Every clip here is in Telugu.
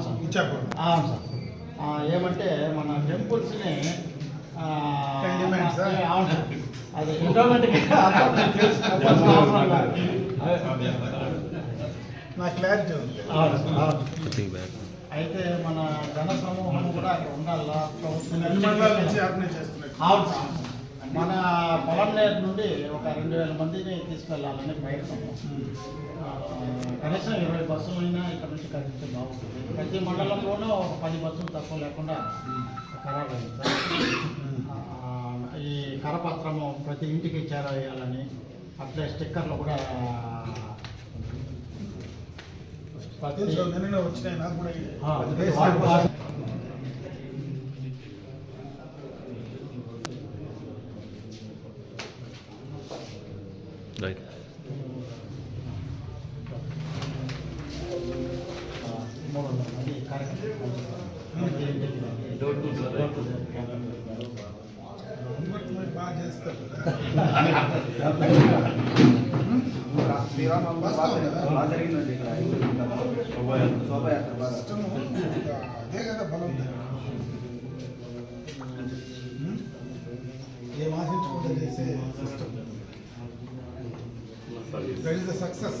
అవును సార్. ఇచ్చాపురం. అవును సార్. ఆ, ఏమంటే మన టెంపుల్స్ని? అవును సార్. అది. నా క్లారిటీ ఉంది. అయితే మన జన సమూహం కూడా అక్కడ ఉండాలా. అవును సార్. మన పొలంనేరు నుండి ఒక రెండు వేల మందిని తీసుకెళ్ళాలని ప్రయత్నం. కనీసం ఇరవై బస్సులు అయినా ఇక్కడ నుంచి కదిలిస్తే బాగుంటుంది. ప్రతి మండలంలోనూ ఒక పది బస్సులు తక్కువ లేకుండా ఖరారు ఈ కరపత్రము ప్రతి ఇంటికి చేరవేయాలని అట్లే స్టిక్కర్లు కూడా ప్రతి వచ్చినాయి నాకు కూడా ఇంకా అదే కదా బలం ఉం? ఏం ఆశించుకుంటే చేసే system that is the success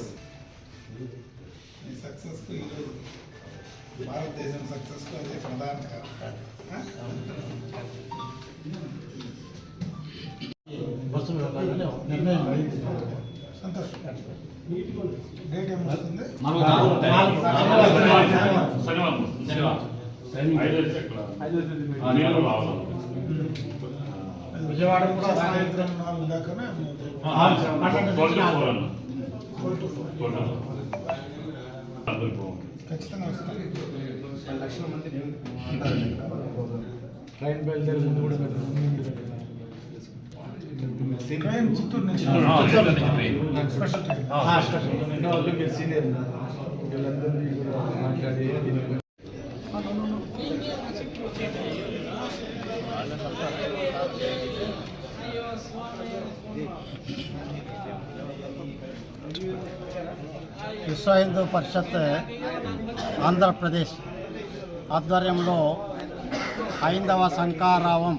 ఈ సక్సెస్కు ఈరోజు భారతదేశం సక్సెస్కు అదే ప్రధాన సంతోషం. విజయవాడ కూడా సాయంత్రం నాలుగు దాకానే ఖచ్చితంగా లక్షల మంది ట్రైన్ బయలుదేరి ముందు కూడా ట్రైన్ చిత్తూరు నుంచి స్పెషల్ ట్రైన్ సీనియర్ వీళ్ళందరినీ కూడా మాట్లాడి విశ్వ హిందూ పరిషత్ ఆంధ్రప్రదేశ్ ఆధ్వర్యంలో హైందవ శంకారావం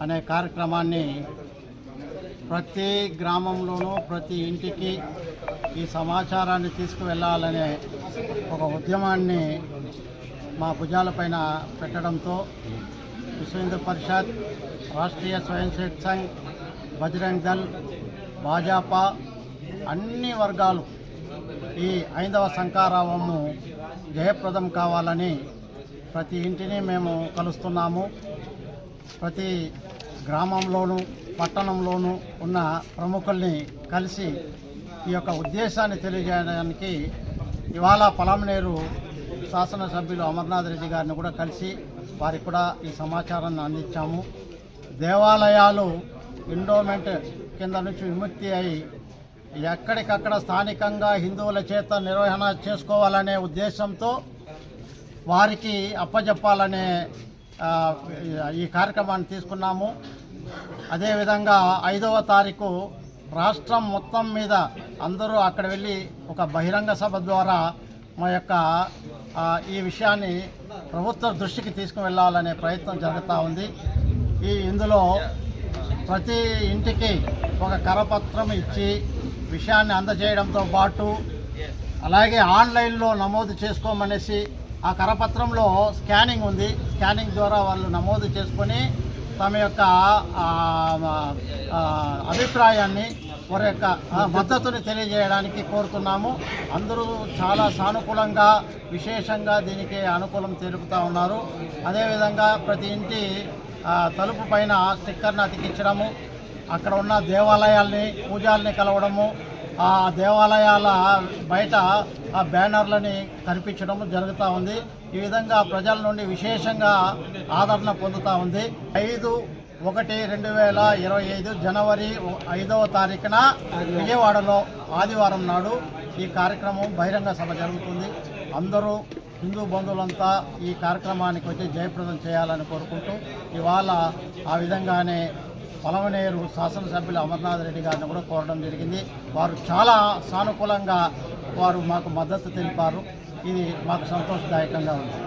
అనే కార్యక్రమాన్ని ప్రతి గ్రామంలోనూ ప్రతి ఇంటికి ఈ సమాచారాన్ని తీసుకువెళ్ళాలనే ఒక ఉద్యమాన్ని మా భుజాలపైన పెట్టడంతో విశ్వ హిందూ పరిషత్ రాష్ట్రీయ స్వయం సేవక్ సంఘ్ బజరంగ్ దళ్ భాజపా అన్ని వర్గాలు ఈ ఐదవ శంకారావము జయప్రదం కావాలని ప్రతి ఇంటిని మేము కలుస్తున్నాము. ప్రతి గ్రామంలోనూ పట్టణంలోనూ ఉన్న ప్రముఖుల్ని కలిసి ఈ యొక్క ఉద్దేశాన్ని తెలియజేయడానికి ఇవాళ పొలంనేరు శాసనసభ్యులు అమర్నాథ్ రెడ్డి గారిని కూడా కలిసి వారికి కూడా ఈ సమాచారాన్ని అందించాము. దేవాలయాలు ఎండోమెంట్ కింద నుంచి విముక్తి అయి ఎక్కడికక్కడ స్థానికంగా హిందువుల చేత నిర్వహణ చేసుకోవాలనే ఉద్దేశంతో వారికి అప్పజెప్పాలనే ఈ కార్యక్రమాన్ని తీసుకున్నాము. అదేవిధంగా ఐదవ తారీఖు రాష్ట్రం మొత్తం మీద అందరూ అక్కడ వెళ్ళి ఒక బహిరంగ సభ ద్వారా మా యొక్క ఈ విషయాన్ని ప్రభుత్వ దృష్టికి తీసుకువెళ్ళాలనే ప్రయత్నం జరుగుతూ ఉంది. ఈ ఇందులో ప్రతి ఇంటికి ఒక కరపత్రం ఇచ్చి విషయాన్ని అందజేయడంతో పాటు అలాగే ఆన్లైన్లో నమోదు చేసుకోమనేసి ఆ కరపత్రంలో స్కానింగ్ ఉంది. స్కానింగ్ ద్వారా వాళ్ళు నమోదు చేసుకొని తమ యొక్క అభిప్రాయాన్ని వారి యొక్క మద్దతుని తెలియజేయడానికి కోరుతున్నాము. అందరూ చాలా సానుకూలంగా విశేషంగా దీనికి అనుకూలం తెలుపుతూ ఉన్నారు. అదేవిధంగా ప్రతి ఇంటి తలుపు పైన స్టిక్కర్ని అతికించడము అక్కడ ఉన్న దేవాలయాల్ని పూజాల్ని కలవడము ఆ దేవాలయాల బయట ఆ బ్యానర్లని కనిపించడం జరుగుతూ ఉంది. ఈ విధంగా ప్రజల నుండి విశేషంగా ఆదరణ పొందుతూ ఉంది. ఐదు ఒకటి రెండు వేల ఇరవై ఐదు జనవరి ఐదవ తారీఖున విజయవాడలో ఆదివారం నాడు ఈ కార్యక్రమం బహిరంగ సభ జరుగుతుంది. అందరూ హిందూ బంధువులంతా ఈ కార్యక్రమానికి వచ్చి జయప్రదం చేయాలని కోరుకుంటూ ఇవాళ ఆ విధంగానే పొలమనేరు శాసనసభ్యులు అమర్నాథ్ రెడ్డి గారిని కూడా కోరడం జరిగింది. వారు చాలా సానుకూలంగా వారు మాకు మద్దతు తెలిపారు. ఇది మాకు సంతోషదాయకంగా ఉంది.